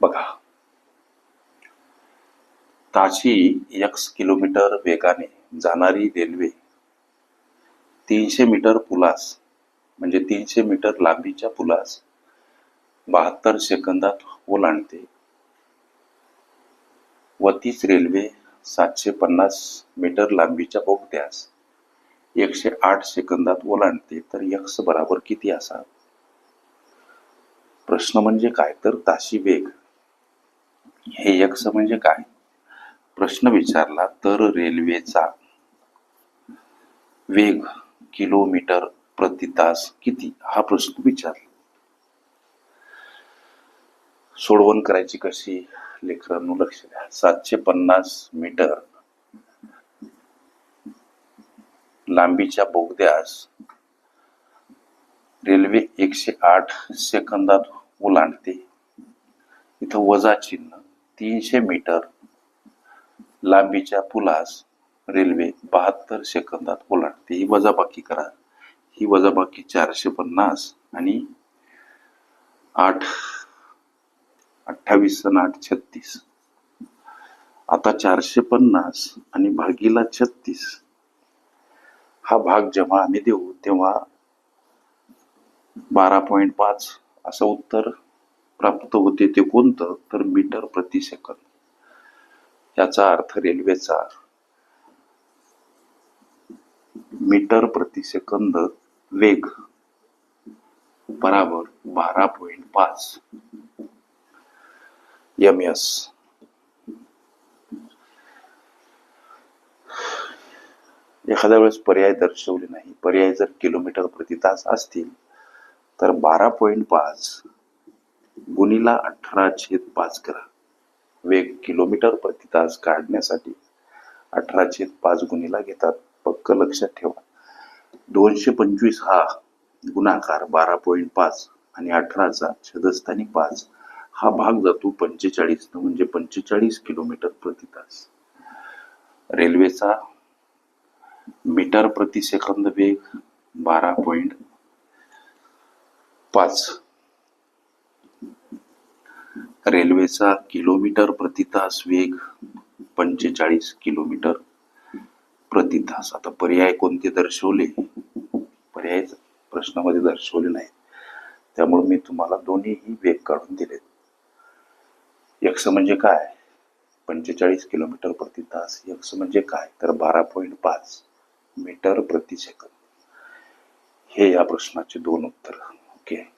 बघा. ताशी x kilometre वेगाने जाणारी रेल्वे तीनशे मीटर पुलास म्हणजे तीनशे मीटर लांबीच्या पुलास बहात्तर सेकंदात ओलांडते व तीच रेल्वे सातशे पन्नास मीटर लांबीच्या बोगद्यास एकशे आठ सेकंदात ओलांडते तर यक्स बराबर किती असा प्रश्न म्हणजे काय? तर ताशी वेग. हे यक्ष म्हणजे काय? प्रश्न विचारला तर रेल्वेचा वेग किलोमीटर प्रति तास किती? हा प्रश्न विचारला. सोडवण करायची कशी? लेखरांनो लक्ष द्या. सातशे पन्नास मीटर लांबीच्या बोगद्यास रेल्वे एकशे आठ सेकंदात ओलांडते. इथं वजा चिन्ह तीनशे मीटर लांबीच्या पुलास रेल्वे बहात्तर सेकंदात ओलांडते. ही वजाबाकी करा. ही वजाबाकी चारशे पन्नास आणि आठ अठ्ठावीस आणि आठ छत्तीस. आता चारशे पन्नास आणि भागीला छत्तीस. हा भाग जेव्हा आम्ही देऊ तेव्हा बारा पॉईंट पाच असं उत्तर प्राप्त होते ते कोणतं? तर मीटर प्रति सेकंद. याचा अर्थ रेल्वेचा मीटर प्रति सेकंद वेग बराबर बारा पॉइंट पाच एम एस एखाद्या वेळेस पर्याय दर्शवले नाही. पर्याय जर किलोमीटर प्रति तास असतील तर बारा पॉइंट पाच गुणीला अठरा छेद पाच करा. वेग किलोमीटर प्रति तास काढण्यासाठी अठरा छेद पाच गुणीला घेतात. पक्क लक्षात ठेवा. दोनशे पंचवीस हा गुणाकार बारा पॉईंट पाच आणि अठराचा छदस्थानी पाच. हा भाग जातो पंचेचाळीस म्हणजे पंचेचाळीस किलोमीटर प्रति तास. रेल्वेचा मीटर प्रति सेकंद वेग बारा पॉईंट पाच. रेल्वेचा किलोमीटर प्रति तास वेग पंचेचाळीस किलोमीटर प्रति तास. आता पर्याय कोणते दर्शवले? पर्याय प्रश्नामध्ये दर्शवले नाही त्यामुळे मी तुम्हाला दोन्हीही वेग काढून दिलेत. यक्ष म्हणजे काय? पंचेचाळीस किलोमीटर प्रति तास. यक्ष म्हणजे काय? तर बारा पॉईंट पाच मीटर प्रति सेकंद. हे या प्रश्नाचे दोन उत्तर. ओके?